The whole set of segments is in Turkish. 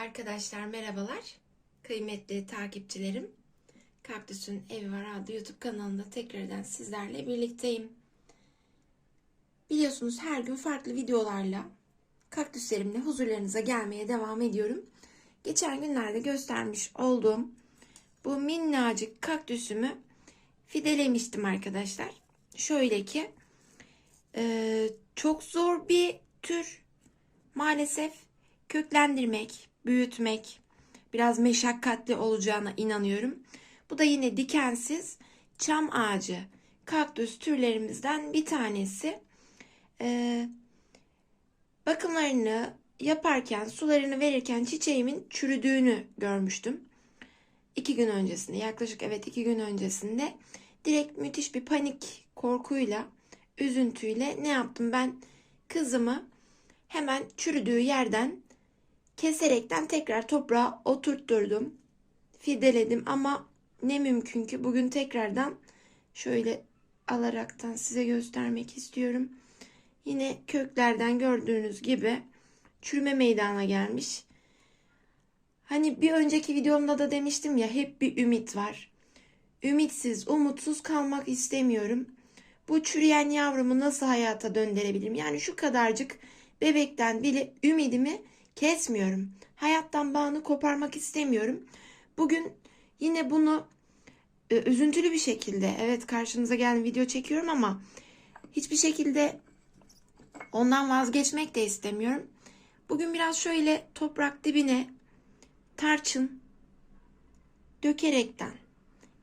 Arkadaşlar merhabalar. Kıymetli takipçilerim. Kaktüsün Evi Var adlı YouTube kanalında tekrardan sizlerle birlikteyim. Biliyorsunuz her gün farklı videolarla kaktüslerimle huzurlarınıza gelmeye devam ediyorum. Geçen günlerde göstermiş olduğum bu minnacık kaktüsümü fidelemiştim arkadaşlar. Şöyle ki e, çok zor bir tür maalesef köklendirmek, büyütmek biraz meşakkatli olacağına inanıyorum. Bu da yine dikensiz çam ağacı kaktüs türlerimizden bir tanesi. Ee, bakımlarını yaparken, sularını verirken çiçeğimin çürüdüğünü görmüştüm. İki gün öncesinde, yaklaşık evet iki gün öncesinde direkt müthiş bir panik korkuyla, üzüntüyle ne yaptım ben? Kızımı hemen çürüdüğü yerden keserekten tekrar toprağa oturtturdum. Fideledim ama ne mümkün ki bugün tekrardan şöyle alaraktan size göstermek istiyorum. Yine köklerden gördüğünüz gibi çürüme meydana gelmiş. Hani bir önceki videomda da demiştim ya hep bir ümit var. Ümitsiz, umutsuz kalmak istemiyorum. Bu çürüyen yavrumu nasıl hayata döndürebilirim? Yani şu kadarcık bebekten bile ümidimi kesmiyorum. Hayattan bağını koparmak istemiyorum. Bugün yine bunu e, üzüntülü bir şekilde evet karşınıza gelen video çekiyorum ama hiçbir şekilde ondan vazgeçmek de istemiyorum. Bugün biraz şöyle toprak dibine tarçın dökerekten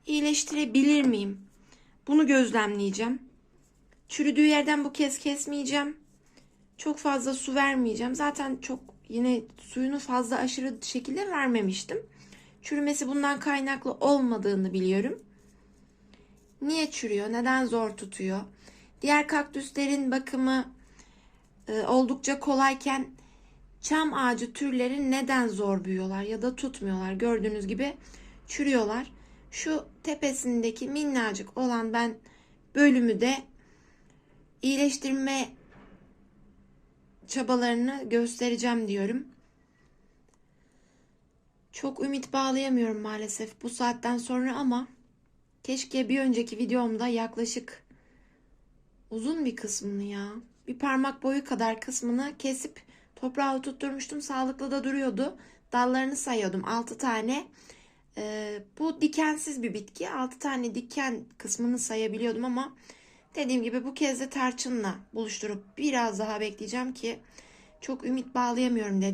iyileştirebilir miyim? Bunu gözlemleyeceğim. Çürüdüğü yerden bu kez kesmeyeceğim. Çok fazla su vermeyeceğim. Zaten çok yine suyunu fazla aşırı şekilde vermemiştim. Çürümesi bundan kaynaklı olmadığını biliyorum. Niye çürüyor? Neden zor tutuyor? Diğer kaktüslerin bakımı e, oldukça kolayken çam ağacı türleri neden zor büyüyorlar ya da tutmuyorlar? Gördüğünüz gibi çürüyorlar. Şu tepesindeki minnacık olan ben bölümü de iyileştirme çabalarını göstereceğim diyorum. Çok ümit bağlayamıyorum maalesef bu saatten sonra ama keşke bir önceki videomda yaklaşık uzun bir kısmını ya bir parmak boyu kadar kısmını kesip toprağa tutturmuştum. Sağlıklı da duruyordu. Dallarını sayıyordum. 6 tane. Ee, bu dikensiz bir bitki. 6 tane diken kısmını sayabiliyordum ama dediğim gibi bu kez de tarçınla buluşturup biraz daha bekleyeceğim ki çok ümit bağlayamıyorum dedi.